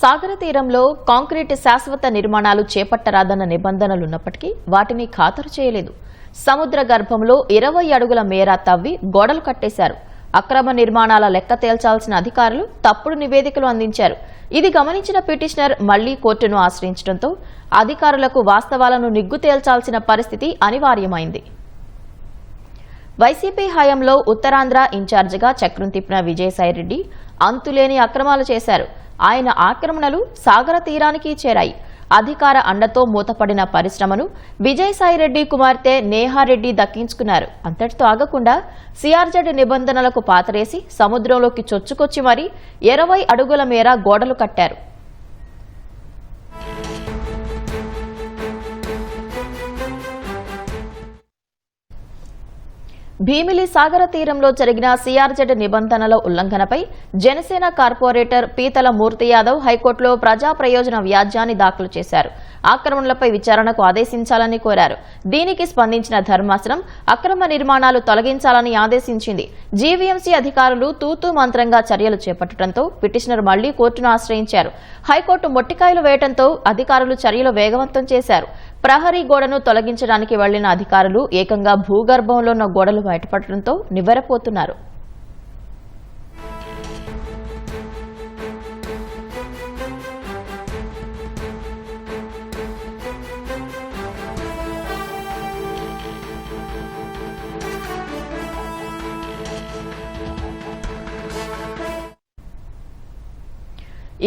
సాగర తీరంలో కాంక్రీట్ శాశ్వత నిర్మాణాలు చేపట్టరాదన్న నిబంధనలున్నప్పటికీ వాటిని ఖాతరు చేయలేదు. సముద్ర గర్భంలో ఇరవై అడుగుల మేర తవ్వి గోడలు కట్టేశారు. అక్రమ నిర్మాణాల లెక్క తేల్చాల్సిన అధికారులు తప్పుడు నివేదికలు అందించారు. ఇది గమనించిన పిటిషనర్ మళ్ళీ కోర్టును ఆశ్రయించడంతో అధికారులకు వాస్తవాలను నిగ్గు తేల్చాల్సిన పరిస్థితి అనివార్యమైంది. వైసీపీ హయాంలో ఉత్తరాంధ్ర ఇన్ఛార్జిగా చక్రం తిప్పిన విజయసాయిరెడ్డి అంతులేని అక్రమాలు చేశారు. ఆయన ఆక్రమణలు సాగర తీరానికి చేరాయి. అధికార అండతో మూతపడిన పరిశ్రమను విజయసాయిరెడ్డి కుమార్తె నేహారెడ్డి దక్కించుకున్నారు. అంతటితో ఆగకుండా సిఆర్జెడ్ నిబంధనలకు పాతరేసి సముద్రంలోకి చొచ్చుకొచ్చి మరీ ఇరవై అడుగుల మేర గోడలు కట్టారు. భీమిలి సాగర తీరంలో జరిగిన సిఆర్జెడ్ నిబంధనల ఉల్లంఘనపై జనసేన కార్పొరేటర్ పీతల మూర్తి యాదవ్ హైకోర్టులో ప్రజా ప్రయోజన వ్యాజ్యాన్ని దాఖలు చేశారు. ఆక్రమణలపై విచారణకు ఆదేశించాలని కోరారు. దీనికి స్పందించిన ధర్మాసనం అక్రమ నిర్మాణాలు తొలగించాలని ఆదేశించింది. జీవీఎంసీ అధికారులు తూతూ మంత్రంగా చర్యలు చేపట్టడంతో పిటిషనర్ మళ్ళీ కోర్టును ఆశ్రయించారు. హైకోర్టు మొట్టికాయలు వేయడంతో అధికారులు చర్యలు వేగవంతం చేశారు. ప్రహరీ గోడను తొలగించడానికి వెళ్ళిన అధికారులు ఏకంగా భూగర్భంలో ఉన్న గోడలు బయటపడటంతో నివ్వెరపోతున్నారు.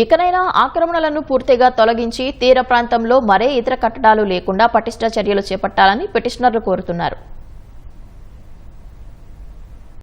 ఇకనైనా ఆక్రమణలను పూర్తిగా తొలగించి తీర ప్రాంతంలో మరే ఇతర కట్టడాలు లేకుండా పటిష్ట చర్యలు చేపట్టాలని పిటిషనర్లు కోరుతున్నారు.